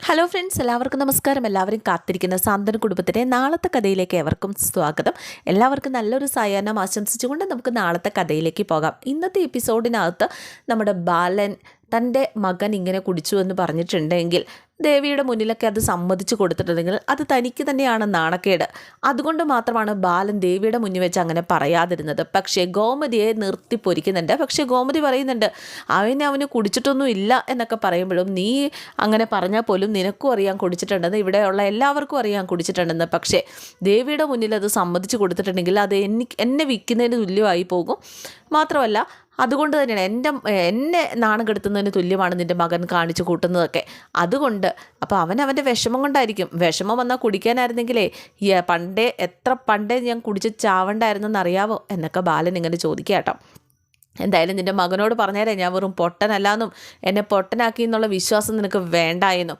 Hello friends എല്ലാവർക്കും നമസ്കാരം. എല്ലാവരും കാത്തിരിക്കുന്ന സാന്ത്വന കുടുംബത്തിന്റെ നാളത്തെ കഥയിലേക്ക് ഏവർക്കും സ്വാഗതം. എല്ലാവർക്കും നല്ലൊരു സായാഹ്നം ആശംസിച്ചുകൊണ്ട് നമുക്ക് നാളത്തെ കഥയിലേക്ക് പോകാം. ഇന്നത്തെ എപ്പിസോഡിനകത്ത് നമ്മുടെ ബാലൻ തന്റെ മകൻ ഇങ്ങനെ കുടിച്ചു എന്ന് പറഞ്ഞിട്ടുണ്ടെങ്കിൽ ദേവിയുടെ മുന്നിലൊക്കെ അത് സമ്മതിച്ചു കൊടുത്തിട്ടുണ്ടെങ്കിൽ അത് തനിക്ക് തന്നെയാണ് നാണക്കേട്. അതുകൊണ്ട് മാത്രമാണ് ബാലൻ ദേവിയുടെ മുന്നിൽ വെച്ച് അങ്ങനെ പറയാതിരുന്നത്. പക്ഷേ ഗോമതിയെ നിർത്തി പൊരിക്കുന്നുണ്ട് പക്ഷേ ഗോമതി പറയുന്നുണ്ട് അവനെ അവന് കുടിച്ചിട്ടൊന്നും ഇല്ല എന്നൊക്കെ പറയുമ്പോഴും നീ അങ്ങനെ പറഞ്ഞാൽ പോലും നിനക്കും അറിയാൻ കുടിച്ചിട്ടുണ്ടെന്ന് ഇവിടെയുള്ള എല്ലാവർക്കും അറിയാൻ കുടിച്ചിട്ടുണ്ടെന്ന്. പക്ഷേ ദേവിയുടെ മുന്നിൽ അത് സമ്മതിച്ചു കൊടുത്തിട്ടുണ്ടെങ്കിൽ അത് എന്നെ വിൽക്കുന്നതിന് തുല്യമായി പോകും. മാത്രമല്ല അതുകൊണ്ട് തന്നെയാണ് എന്റെ എന്നെ നാണം കെടുത്തുന്നതിന് തുല്യമാണ് നിന്റെ മകൻ കാണിച്ചു കൂട്ടുന്നതൊക്കെ. അതുകൊണ്ട് അപ്പോൾ അവൻ അവന്റെ വിഷമം കൊണ്ടായിരിക്കും. വിഷമം വന്നാൽ കുടിക്കാനായിരുന്നെങ്കിലേ പണ്ടേ എത്ര പണ്ടേ ഞാൻ കുടിച്ച് ചാവണ്ടായിരുന്നെന്ന് അറിയാവോ? എന്നൊക്കെ ബാലൻ ഇങ്ങനെ ചോദിക്കുക കേട്ടോ. എന്തായാലും നിന്റെ മകനോട് പറഞ്ഞേരെ ഞാൻ വെറും പൊട്ടനല്ലാന്നും എന്നെ പൊട്ടനാക്കി എന്നുള്ള വിശ്വാസം നിനക്ക് വേണ്ടായെന്നും.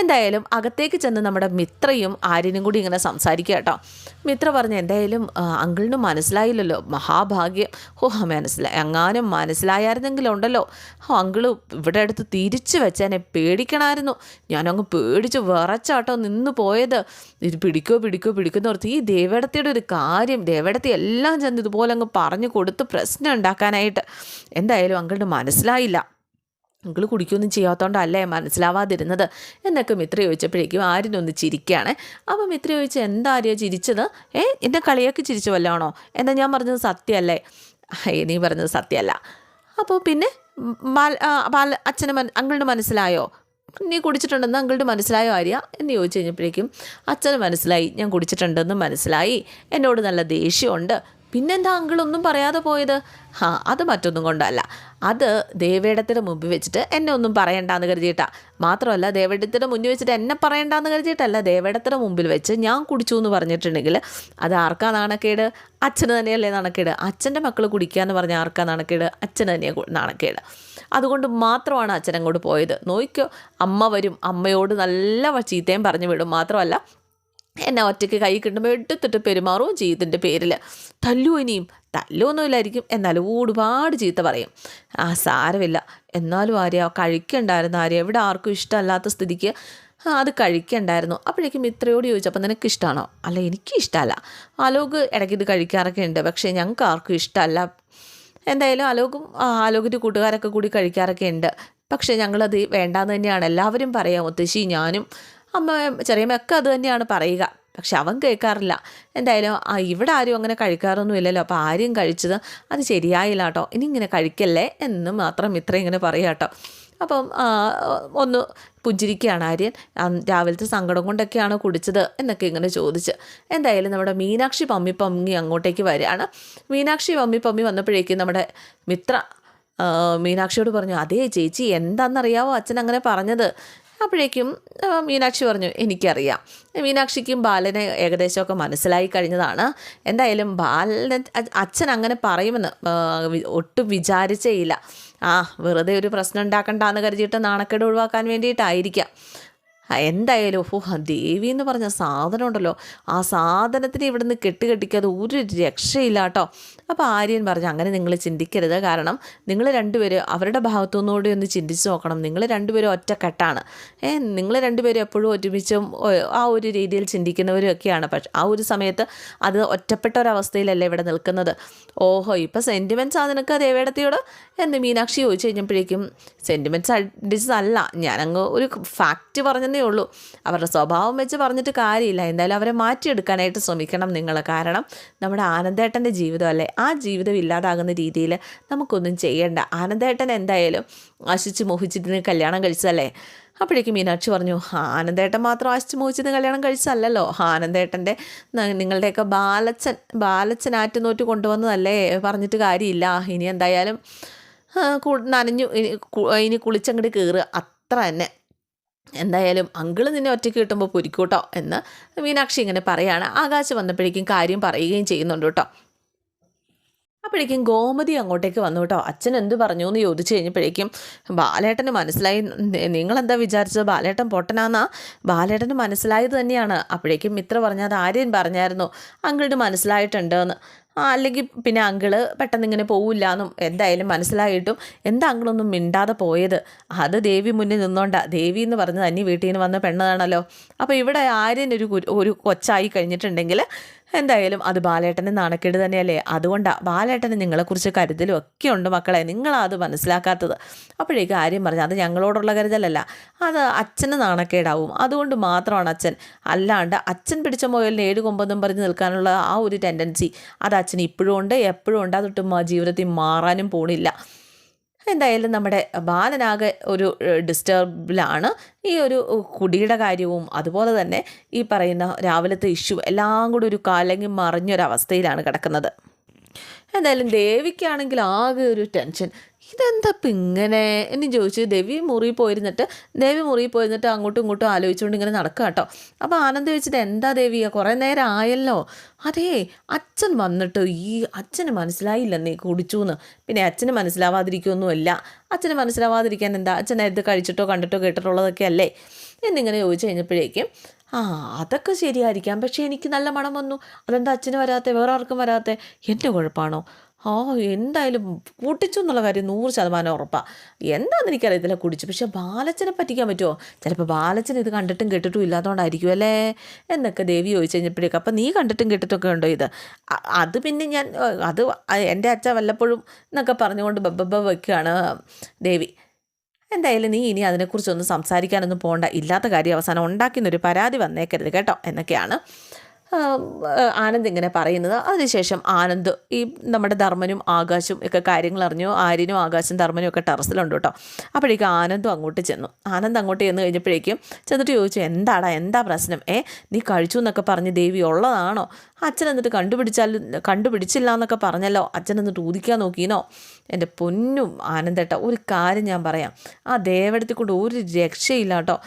എന്തായാലും അകത്തേക്ക് ചെന്ന് നമ്മുടെ മിത്രയും ആര്യനും കൂടി ഇങ്ങനെ സംസാരിക്കുക കേട്ടോ. മിത്ര പറഞ്ഞു എന്തായാലും അങ്കിളിനും മനസ്സിലായില്ലല്ലോ. മഹാഭാഗ്യം. ഓ മനസ്സിലായി എങ്ങാനും മനസ്സിലായിരുന്നെങ്കിലും ഉണ്ടല്ലോ. ഓ അങ്കിൾ ഇവിടെ അടുത്ത് തിരിച്ചു വെച്ചെന്നെ പേടിക്കണമായിരുന്നു ഞാനങ്ങ് പേടിച്ച് വിറച്ചാട്ടോ നിന്ന് പോയത്. ഇത് പിടിക്കോ പിടിക്കോ പിടിക്കുന്ന ഓർത്ത് ഈ ദേവേടത്തിയുടെ ഒരു കാര്യം ദേവേടത്തി എല്ലാം ചെന്ന് ഇതുപോലെ അങ്ങ് പറഞ്ഞു കൊടുത്ത് പ്രശ്നം ഉണ്ടാക്കാനായിട്ട്. എന്തായാലും അങ്കിളിന് മനസ്സിലായില്ല. നിങ്ങൾ കുടിക്കൊന്നും ചെയ്യാത്തതുകൊണ്ടല്ലേ മനസ്സിലാവാതിരുന്നത്? എന്നൊക്കെ മിത്ര ചോദിച്ചപ്പോഴേക്കും ആര്യനൊന്ന് ചിരിക്കുകയാണ് അപ്പോൾ മിത്ര ചോദിച്ചു എന്താ ചിരിച്ചത്? ഏ എന്നെ കളിയാക്കി ചിരിച്ചു വല്ലതാണോ? എന്നാ ഞാൻ പറഞ്ഞത് സത്യമല്ലേ? ഏ നീ പറഞ്ഞത് സത്യമല്ല. അപ്പോൾ പിന്നെ ഉം, ബാൽ ബാല അച്ഛന് മന അങ്കിളുടെ മനസ്സിലായോ? നീ കുടിച്ചിട്ടുണ്ടെന്ന് അങ്കിളുടെ മനസ്സിലായോ ആര്യ? എന്ന് ചോദിച്ചു കഴിഞ്ഞപ്പോഴേക്കും അച്ഛന് മനസ്സിലായി ഞാൻ കുടിച്ചിട്ടുണ്ടെന്ന് മനസ്സിലായി. എന്നോട് നല്ല ദേഷ്യമുണ്ട്. പിന്നെന്താ അങ്കിളൊന്നും പറയാതെ പോയത്? ആ അത് മറ്റൊന്നും കൊണ്ടല്ല. അത് ദേവേടത്തിന്റെ മുമ്പിൽ വെച്ചിട്ട് എന്നെ ഒന്നും പറയണ്ടാന്ന് കരുതിയിട്ടാ. മാത്രമല്ല ദേവേടത്തിന്റെ മുന്നിൽ വെച്ചിട്ട് എന്നെ പറയണ്ടാന്ന് കരുതിയിട്ടല്ല. ദേവേടത്തിന്റെ മുമ്പിൽ വെച്ച് ഞാൻ കുടിച്ചു എന്ന് പറഞ്ഞിട്ടുണ്ടെങ്കിൽ അത് ആർക്കാ നാണക്കേട്? അച്ഛന് തന്നെയല്ലേ നാണക്കേട്? അച്ഛന്റെ മക്കൾ കുടിക്കുക എന്ന് പറഞ്ഞാൽ ആർക്കാ നാണക്കേട്? അച്ഛന് തന്നെയാണ് നാണക്കേട്. അതുകൊണ്ട് മാത്രമാണ് അച്ഛൻ അങ്ങോട്ട് പോയത്. നോയിക്കോ അമ്മ വരും. അമ്മയോട് നല്ല ചീത്തയും പറഞ്ഞു വിടും. മാത്രമല്ല എന്നെ ഒറ്റയ്ക്ക് കൈ കിട്ടുമ്പോൾ എടുത്തിട്ട് പെരുമാറും ജീതിന്റെ പേരിൽ തല്ലു ഇനിയും. തല്ലൊന്നുമില്ലായിരിക്കും എന്നാലും ഒരുപാട് ചീത്ത പറയും. ആ സാരമില്ല. എന്നാലും ആര്യ കഴിക്കണ്ടായിരുന്നു ആര്യ. എവിടെ ആർക്കും ഇഷ്ടമല്ലാത്ത സ്ഥിതിക്ക് അത് കഴിക്കണ്ടായിരുന്നു. അപ്പോഴേക്കും ഇത്രയോട് ചോദിച്ചപ്പോൾ നിനക്ക് ഇഷ്ടമാണോ അല്ല എനിക്ക് ഇഷ്ടമല്ല. അലോക് ഇടയ്ക്ക് ഇത് കഴിക്കാറൊക്കെ ഉണ്ട്. പക്ഷേ ഞങ്ങൾക്ക് ആർക്കും ഇഷ്ടമല്ല. എന്തായാലും അലോകും ആലോകിന്റെ കൂട്ടുകാരൊക്കെ കൂടി കഴിക്കാറൊക്കെ ഉണ്ട്. പക്ഷേ ഞങ്ങളത് വേണ്ടാന്ന് തന്നെയാണ്. എല്ലാവരും പറയാം മുത്തശ്ശി ഞാനും അമ്മ ചെറിയമ്മയൊക്കെ അത് തന്നെയാണ് പറയുക. പക്ഷെ അവൻ കേൾക്കാറില്ല. എന്തായാലും ആ, ഇവിടെ ആരും അങ്ങനെ കഴിക്കാറൊന്നും ഇല്ലല്ലോ അപ്പോൾ ആരും കഴിച്ചത് അത് ശരിയായില്ല കേട്ടോ. ഇനി ഇങ്ങനെ കഴിക്കല്ലേ എന്ന് മാത്രം ഇത്ര ഇങ്ങനെ പറയുക കേട്ടോ. അപ്പം ഒന്ന് പുഞ്ചിരിക്കുകയാണ് ആര്യൻ. രാവിലത്തെ സങ്കടം കൊണ്ടൊക്കെയാണ് കുടിച്ചത് എന്നൊക്കെ ഇങ്ങനെ ചോദിച്ച്. എന്തായാലും നമ്മുടെ മീനാക്ഷി പമ്മി പമ്മി അങ്ങോട്ടേക്ക് വരികയാണ്. മീനാക്ഷി പമ്മി പമ്മി വന്നപ്പോഴേക്കും നമ്മുടെ മിത്ര മീനാക്ഷിയോട് പറഞ്ഞു അതേ ചേച്ചി എന്താണെന്നറിയാവോ അച്ഛൻ അങ്ങനെ പറഞ്ഞത്? അപ്പോഴേക്കും മീനാക്ഷി പറഞ്ഞു എനിക്കറിയാം. മീനാക്ഷിക്കും ബാലനെ ഏകദേശമൊക്കെ മനസ്സിലായി കഴിഞ്ഞതാണ്. എന്തായാലും ബാലൻ അച്ഛൻ അങ്ങനെ പറയുമെന്ന് ഒട്ടും വിചാരിച്ചേയില്ല. ആ വെറുതെ ഒരു പ്രശ്നം ഉണ്ടാക്കണ്ടെന്ന് കരുതിയിട്ട് നാണക്കേട് ഒഴിവാക്കാൻ വേണ്ടിയിട്ടായിരിക്കാം. എന്തായാലും ഓ ദേവി എന്ന് പറഞ്ഞ സാധനം ഉണ്ടല്ലോ ആ സാധനത്തിന് ഇവിടുന്ന് കെട്ടുകെട്ടിക്കാതെ ഒരു രക്ഷയില്ല കേട്ടോ. അപ്പോൾ ആര്യൻ പറഞ്ഞു അങ്ങനെ നിങ്ങൾ ചിന്തിക്കരുത്. കാരണം നിങ്ങൾ രണ്ടുപേരും അവരുടെ ഭാഗത്തുനിന്നുകൂടി ഒന്ന് ചിന്തിച്ച് നോക്കണം. നിങ്ങൾ രണ്ടുപേരും ഒറ്റക്കെട്ടാണ്. ഏ നിങ്ങൾ രണ്ടുപേരും എപ്പോഴും ഒരുമിച്ചും ആ ഒരു രീതിയിൽ ചിന്തിക്കുന്നവരും ഒക്കെയാണ് പക്ഷെ ആ ഒരു സമയത്ത് അത് ഒറ്റപ്പെട്ട ഒരവസ്ഥയിലല്ലേ ഇവിടെ നിൽക്കുന്നത്. ഓഹോ ഇപ്പം സെന്റിമെന്റ്സ് ആ നിനക്ക് ദേവേടത്തിയോട് എന്ന് മീനാക്ഷി ചോദിച്ചു കഴിഞ്ഞപ്പോഴേക്കും സെന്റിമെന്റ്സ് അടിച്ചതല്ല. ഞാനങ്ങ് ഒരു ഫാക്റ്റ് പറഞ്ഞതേ ഉള്ളൂ. അവരുടെ സ്വഭാവം വെച്ച് പറഞ്ഞിട്ട് കാര്യമില്ല. എന്തായാലും അവരെ മാറ്റിയെടുക്കാനായിട്ട് ശ്രമിക്കണം നിങ്ങൾ കാരണം നമ്മുടെ ആനന്ദേട്ടന്റെ ജീവിതമല്ലേ ആ ജീവിതം ഇല്ലാതാകുന്ന രീതിയിൽ നമുക്കൊന്നും ചെയ്യണ്ട. ആനന്ദേട്ടൻ എന്തായാലും ആശിച്ച് മോഹിച്ചിട്ട് കല്യാണം കഴിച്ചതല്ലേ? അപ്പോഴേക്കും മീനാക്ഷി പറഞ്ഞു "ആ, ആനന്ദേട്ടൻ മാത്രം ആശിച്ച് മോഹിച്ചത് കല്യാണം കഴിച്ചല്ലല്ലോ ആനന്ദേട്ടന്റെ നിങ്ങളുടെയൊക്കെ ബാലച്ചൻ ബാലച്ചൻ ആറ്റുനോറ്റ് കൊണ്ടുവന്നതല്ലേ? പറഞ്ഞിട്ട് കാര്യമില്ല. ഇനി എന്തായാലും നനഞ്ഞു ഇനി കുളിച്ചങ്ങോട്ട് കയറുക അത്ര തന്നെ. എന്തായാലും അങ്കിൾ നിന്നെ ഒറ്റയ്ക്ക് കിട്ടുമ്പോൾ പൊരിക്കൂട്ടോ എന്ന് മീനാക്ഷി ഇങ്ങനെ പറയാണ്. ആകാശ് വന്നപ്പോഴേക്കും കാര്യം പറയുകയും ചെയ്യുന്നുണ്ട് കേട്ടോ. അപ്പോഴേക്കും ഗോമതി അങ്ങോട്ടേക്ക് വന്നു കേട്ടോ. അച്ഛൻ എന്ത് പറഞ്ഞു എന്ന് ചോദിച്ചു കഴിഞ്ഞപ്പോഴേക്കും ബാലേട്ടന് മനസ്സിലായി. നിങ്ങളെന്താ വിചാരിച്ചത്? ബാലേട്ടൻ പൊട്ടനാന്നാ? ബാലേട്ടന് മനസ്സിലായത് തന്നെയാണ്. അപ്പോഴേക്കും മിത്ര പറഞ്ഞത് ആര്യൻ പറഞ്ഞായിരുന്നു. അങ്കിളുടെ മനസ്സിലായിട്ടുണ്ട് എന്ന് അല്ലെങ്കിൽ പിന്നെ അങ്കിൾ പെട്ടെന്ന് ഇങ്ങനെ പോവില്ല എന്നും എന്തായാലും മനസ്സിലായിട്ടും എന്താ അങ്കിളൊന്നും മിണ്ടാതെ പോയത്? അത് ദേവി മുന്നിൽ നിന്നോണ്ടാ. ദേവി എന്ന് പറഞ്ഞത് അന്യ വീട്ടിൽ നിന്ന് വന്ന പെണ്ണാണല്ലോ അപ്പോൾ ഇവിടെ ആര്യൻ ഒരു ഒരു കൊച്ചായി കഴിഞ്ഞിട്ടുണ്ടെങ്കിൽ എന്തായാലും അത് ബാലേട്ടന് നാണക്കേട് തന്നെയല്ലേ? അതുകൊണ്ടാണ് ബാലേട്ടന് നിങ്ങളെക്കുറിച്ച് കരുതലും ഒക്കെ ഉണ്ട് മക്കളെ നിങ്ങളത് മനസ്സിലാക്കാത്തത്. അപ്പോഴേ കാര്യം പറഞ്ഞു അത് ഞങ്ങളോടുള്ള കരുതലല്ല. അത് അച്ഛന് നാണക്കേടാവും. അതുകൊണ്ട് മാത്രമാണ് അച്ഛൻ. അല്ലാണ്ട് അച്ഛൻ പിടിച്ച മുയലിന് ഏഴ് കൊമ്പെന്നും പറഞ്ഞ് നിൽക്കാനുള്ള ആ ഒരു ടെൻഡൻസി അത് അച്ഛൻ ഇപ്പോഴും ഉണ്ട് എപ്പോഴും ഉണ്ട്. അതൊട്ടും ജീവിതത്തിൽ മാറാനും പോണില്ല. എന്തായാലും നമ്മുടെ ബാലനാകെ ഒരു ഡിസ്റ്റർബിലാണ് ഈ ഒരു കുടിയുടെ കാര്യവും അതുപോലെ തന്നെ ഈ പറയുന്ന രാവിലത്തെ ഇഷ്യൂ എല്ലാം കൂടി ഒരു കലങ്ങി മറിഞ്ഞൊരവസ്ഥയിലാണ് കിടക്കുന്നത്. എന്തായാലും ദേവിക്കാണെങ്കിൽ ആകെ ഒരു ടെൻഷൻ ഇതെന്താ ഇപ്പം ഇങ്ങനെ? എന്ന് ചോദിച്ചു ദേവി മുറി പോയിരുന്നിട്ട് ദേവി മുറി പോയിരുന്നിട്ട് അങ്ങോട്ടും ഇങ്ങോട്ടും ആലോചിച്ചുകൊണ്ട് ഇങ്ങനെ നടക്കുക കേട്ടോ അപ്പോൾ ആനന്ദ് ചോദിച്ചിട്ട് എന്താ ദേവിയ കുറേ നേരം ആയല്ലോ? അതേ അച്ഛൻ വന്നിട്ട് ഈ അച്ഛന് മനസ്സിലായില്ലെന്നേ കുടിച്ചു എന്ന് പിന്നെ അച്ഛന് മനസ്സിലാവാതിരിക്കുകയൊന്നുമില്ല അച്ഛന് മനസ്സിലാവാതിരിക്കാൻ എന്താ? അച്ഛൻ ഇത് കഴിച്ചിട്ടോ കണ്ടിട്ടോ കേട്ടിട്ടുള്ളതൊക്കെ അല്ലേ? എന്നിങ്ങനെ ചോദിച്ചു കഴിഞ്ഞപ്പോഴേക്കും ആ അതൊക്കെ ശരിയായിരിക്കാം. പക്ഷേ എനിക്ക് നല്ല മണം വന്നു. അതെന്താ അച്ഛന് വരാത്തെ? വേറെ ആർക്കും വരാത്തെ? എന്റെ കുഴപ്പമാണോ ആ എന്തായാലും കൂട്ടിച്ചു എന്നുള്ള കാര്യം നൂറ് ശതമാനം ഉറപ്പാണ് എന്താണെന്ന് എനിക്കറിയത്തില്ല കുടിച്ചു പക്ഷെ ബാലച്ചനെ പറ്റിക്കാൻ പറ്റുമോ ചിലപ്പോൾ ബാലച്ചൻ ഇത് കണ്ടിട്ടും കേട്ടിട്ടും ഇല്ലാത്തതുകൊണ്ടായിരിക്കും അല്ലേ? എന്നൊക്കെ ദേവി ചോദിച്ചു കഴിഞ്ഞപ്പോഴേക്കും അപ്പം നീ കണ്ടിട്ടും കേട്ടിട്ടൊക്കെ ഉണ്ടോ ഇത്? അത് പിന്നെ ഞാൻ അത് എന്റെ അച്ഛ വല്ലപ്പോഴും എന്നൊക്കെ പറഞ്ഞുകൊണ്ട് ബബ്ബ വയ്ക്കുകയാണ് ദേവി. എന്തായാലും നീ ഇനി അതിനെക്കുറിച്ചൊന്നും സംസാരിക്കാനൊന്നും പോകണ്ട ഇല്ലാത്ത കാര്യം അവസാനം ഉണ്ടാക്കുന്നൊരു പരാതി വന്നേക്കരുത് കേട്ടോ. എന്നൊക്കെയാണ് ആനന്ദ് ഇങ്ങനെ പറയുന്നത്. അതിനുശേഷം ആനന്ദ് ഈ നമ്മുടെ ധർമ്മനും ആകാശും ഒക്കെ കാര്യങ്ങൾ അറിഞ്ഞു. ആര്യനും ആകാശും ധർമ്മനും ഒക്കെ ടെറസിലുണ്ട് കേട്ടോ. അപ്പോഴേക്കും ആനന്ദും അങ്ങോട്ട് ചെന്നു. ആനന്ദ് അങ്ങോട്ട് ചെന്ന് കഴിഞ്ഞപ്പോഴേക്കും ചെന്നിട്ട് ചോദിച്ചു എന്താടാ എന്താ പ്രശ്നം? ഏ നീ കഴിച്ചു എന്നൊക്കെ പറഞ്ഞ് ദേവി ഉള്ളതാണോ? അച്ഛൻ എന്നിട്ട് കണ്ടുപിടിച്ചാൽ കണ്ടുപിടിച്ചില്ല എന്നൊക്കെ പറഞ്ഞല്ലോ. അച്ഛൻ എന്നിട്ട് ഊതിക്കാൻ നോക്കീനോ എന്റെ പൊന്നും ആനന്ദേട്ട ഒരു കാര്യം ഞാൻ പറയാം. ആ ദേവടത്തിൽ കൊണ്ട് ഒരു രക്ഷയില്ല കേട്ടോ.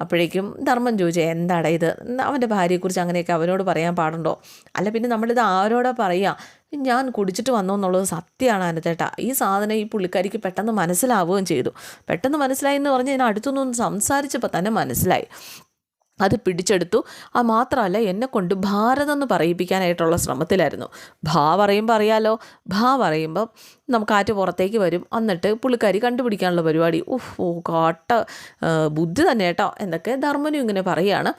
അപ്പോഴേക്കും ധർമ്മം ചോദിച്ചു എന്താടാ ഇത്? അവന്റെ ഭാര്യയെക്കുറിച്ച് അങ്ങനെയൊക്കെ അവനോട് പറയാൻ പാടുണ്ടോ? അല്ല പിന്നെ നമ്മളിത് ആരോടാ പറയുക ഞാൻ കുടിച്ചിട്ട് വന്നു എന്നുള്ളത് സത്യമാണ് അനത്തേട്ടാ ഈ സാധനം ഈ പുള്ളിക്കാരിക്ക് പെട്ടെന്ന് മനസ്സിലാവുകയും ചെയ്തു. പെട്ടെന്ന് മനസ്സിലായി എന്ന് പറഞ്ഞ് ഞാൻ അടുത്തുനിന്ന് സംസാരിച്ചപ്പോൾ തന്നെ മനസ്സിലായി. അത് പിടിച്ചെടുത്തു. ആ മാത്രമല്ല എന്നെ കൊണ്ട് ഭാരതം എന്ന് പറയിപ്പിക്കാനായിട്ടുള്ള ശ്രമത്തിലായിരുന്നു. ഭാ പറയുമ്പോൾ അറിയാലോ. ഭാ പറയുമ്പോൾ നമുക്ക് ആറ്റ് പുറത്തേക്ക് വരും. എന്നിട്ട് പുള്ളിക്കാരി കണ്ടുപിടിക്കാനുള്ള പരിപാടി. ഉഫ് ഓ കാട്ട ബുദ്ധി തന്നെ കേട്ടോ എന്നൊക്കെ ധർമ്മനും ഇങ്ങനെ പറയുകയാണ്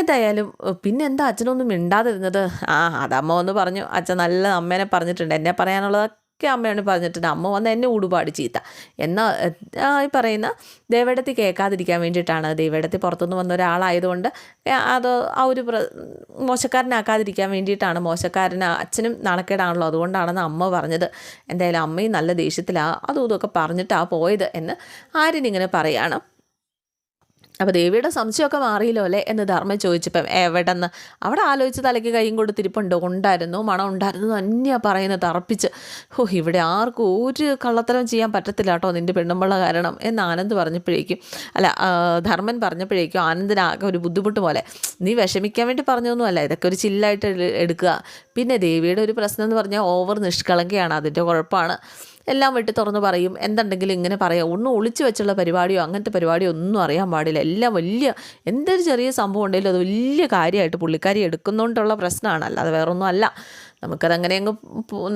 എന്തായാലും പിന്നെ എന്താ അച്ഛനൊന്നും മിണ്ടാതിരുന്നത്? ആ അതമ്മ ഒന്ന് പറഞ്ഞു അച്ഛൻ നല്ല അമ്മേനെ പറഞ്ഞിട്ടുണ്ട്. എന്നെ പറയാനുള്ളതൊക്കെ അമ്മയാണ് പറഞ്ഞിട്ടുണ്ട് അമ്മ വന്ന് എന്നെ ഊടുപാട് ചീത്ത. എന്നാൽ ഈ പറയുന്ന ദേവേടത്തി കേൾക്കാതിരിക്കാൻ വേണ്ടിയിട്ടാണ്. ദേവേടത്തി പുറത്തുനിന്ന് വന്ന ഒരാളായതുകൊണ്ട് അത് ആ ഒരു മോശക്കാരനാക്കാതിരിക്കാൻ വേണ്ടിയിട്ടാണ്. മോശക്കാരന് അച്ഛനും നാണക്കേടാണല്ലോ. അതുകൊണ്ടാണെന്ന് അമ്മ പറഞ്ഞത്. എന്തായാലും അമ്മയും നല്ല ദേഷ്യത്തിലാണ് അതും ഇതൊക്കെ പറഞ്ഞിട്ടാണ് പോയത് എന്ന് ആര്യനിങ്ങനെ പറയാണ്. അപ്പോൾ ദേവിയുടെ സംശയമൊക്കെ മാറിയില്ലോ അല്ലേ എന്ന് ധർമ്മ ചോദിച്ചപ്പം എവിടെന്ന്? അവിടെ ആലോചിച്ച് തലയ്ക്ക് കൈയും കൊടുത്തിരിപ്പുണ്ട് ഉണ്ടായിരുന്നു മണം ഉണ്ടായിരുന്നു തന്നെയാണ് പറയുന്നത് തറപ്പിച്ച് ഓ ഇവിടെ ആർക്കും ഒരു കള്ളത്തരം ചെയ്യാൻ പറ്റത്തില്ല കേട്ടോ നിന്റെ പെണ്ണുമ്പള കാരണം എന്ന് ആനന്ദ് പറഞ്ഞപ്പോഴേക്കും അല്ല ധർമ്മൻ പറഞ്ഞപ്പോഴേക്കും ആനന്ദിനാകെ ഒരു ബുദ്ധിമുട്ട് പോലെ. നീ വിഷമിക്കാൻ വേണ്ടി പറഞ്ഞൊന്നുമല്ല ഇതൊക്കെ ഒരു ചില്ലായിട്ട് എടുക്കുക. പിന്നെ ദേവിയുടെ ഒരു പ്രശ്നം എന്ന് പറഞ്ഞാൽ ഓവർ നിഷ്കളങ്കയാണ് അതിന്റെ കുഴപ്പമാണ്. എല്ലാം വെട്ടി തുറന്ന് പറയും. എന്തുണ്ടെങ്കിലും ഇങ്ങനെ പറയാം. ഒന്നും ഒളിച്ചു വെച്ചുള്ള പരിപാടിയോ അങ്ങനത്തെ പരിപാടിയോ ഒന്നും അറിയാൻ പാടില്ല. എല്ലാം വലിയ എന്തൊരു ചെറിയ സംഭവം ഉണ്ടെങ്കിലും അത് വലിയ കാര്യമായിട്ട് പുള്ളിക്കാരി എടുക്കുന്നതുകൊണ്ടുള്ള പ്രശ്നമാണ്. അല്ലാതെ വേറൊന്നും അല്ല. നമുക്കതങ്ങനെ അങ്ങ്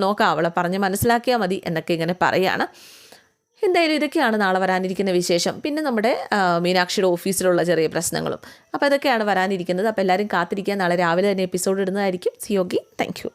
നോക്കാം. അവളെ പറഞ്ഞ് മനസ്സിലാക്കിയാൽ മതി എന്നൊക്കെ ഇങ്ങനെ പറയാണ്. എന്തായാലും ഇതൊക്കെയാണ് നാളെ വരാനിരിക്കുന്ന വിശേഷം. പിന്നെ നമ്മുടെ മീനാക്ഷിയുടെ ഓഫീസിലുള്ള ചെറിയ പ്രശ്നങ്ങളും. അപ്പോൾ ഇതൊക്കെയാണ് വരാനിരിക്കുന്നത്. അപ്പോൾ എല്ലാവരും കാത്തിരിക്കാൻ നാളെ രാവിലെ തന്നെ എപ്പിസോഡ് ഇടുന്നതായിരിക്കും. സിയോഗി താങ്ക് യു